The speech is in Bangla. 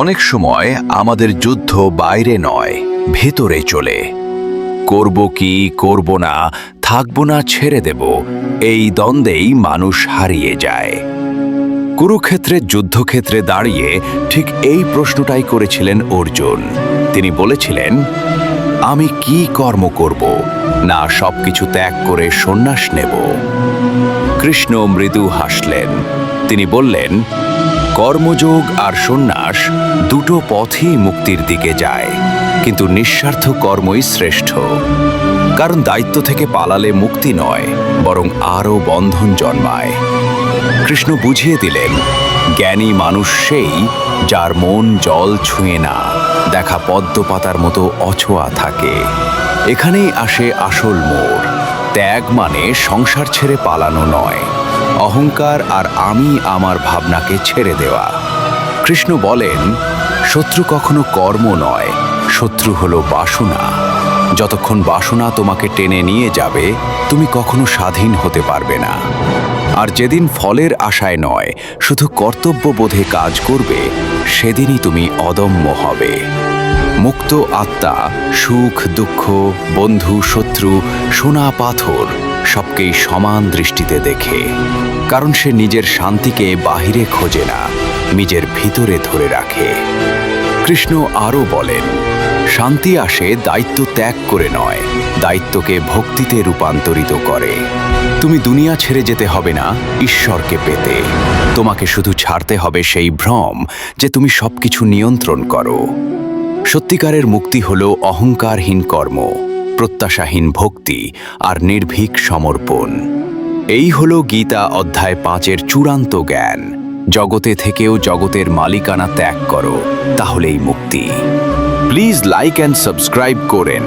অনেক সময় আমাদের যুদ্ধ বাইরে নয়, ভেতরে চলে। করব কি, করব না, থাকব না, ছেড়ে দেব। এই দ্বন্দ্বেই মানুষ হারিয়ে যায়। কুরুক্ষেত্রের যুদ্ধক্ষেত্রে দাঁড়িয়ে ঠিক এই প্রশ্নটাই করেছিলেন অর্জুন। তিনি বলেছিলেন, আমি কি কর্ম করব? না, সবকিছু ত্যাগ করে সন্ন্যাস নেব। কৃষ্ণ মৃদু হাসলেন। তিনি বললেন কর্মযোগ আর সন্ন্যাস দুটো পথই মুক্তির দিকে যায়। কিন্তু নিঃস্বার্থ কর্মই শ্রেষ্ঠ। কারণ দায়িত্ব থেকে পালালে মুক্তি নয়, বরং আরও বন্ধন জন্মায়। কৃষ্ণ বুঝিয়ে দিলেন, জ্ঞানী মানুষ সেই যার মন জল ছুঁয়ে না, দেখা পদ্ম পাতার মতো অছোয়া থাকে। এখানেই আসে আসল মোড় ত্যাগ মানে সংসার ছেড়ে পালানো নয়। অহংকার আর আমি আমার ভাবনাকে ছেড়ে দেওয়া। কৃষ্ণ বলেন, শত্রু কখনো কর্ম নয়, শত্রু হলো বাসনা। যতক্ষণ বাসনা তোমাকে টেনে নিয়ে যাবে, তুমি কখনো স্বাধীন হতে পারবে না। আর যেদিন ফলের আশায় নয়, শুধু কর্তব্যবোধে কাজ করবে, সেদিনই তুমি অদম্য হবে। মুক্ত আত্মা, সুখ, দুঃখ, বন্ধু, শত্রু, সোনা, পাথর সবকেই সমান দৃষ্টিতে দেখে, কারণ সে নিজের শান্তিকে বাহিরে খোঁজে না, নিজের ভিতরে ধরে রাখে। কৃষ্ণ আরও বলেন, শান্তি আসে দায়িত্ব ত্যাগ করে নয়, দায়িত্বকে ভক্তিতে রূপান্তরিত করে। তুমি দুনিয়া ছেড়ে যেতে হবে না, ঈশ্বরকে পেতে। তোমাকে শুধু ছাড়তে হবে সেই ভ্রম যে তুমি সবকিছু নিয়ন্ত্রণ করো। সত্যিকারের মুক্তি হল অহংকারহীন কর্ম। প্রত্যাশাহীন ভক্তি আর নির্ভীক সমর্পণ। এই হল গীতা অধ্যায় পাঁচের চূড়ান্ত জ্ঞান। জগতে থেকেও জগতের মালিকানা ত্যাগ করো, তাহলেই মুক্তি। প্লিজ লাইক অ্যান্ড সাবস্ক্রাইব করেন।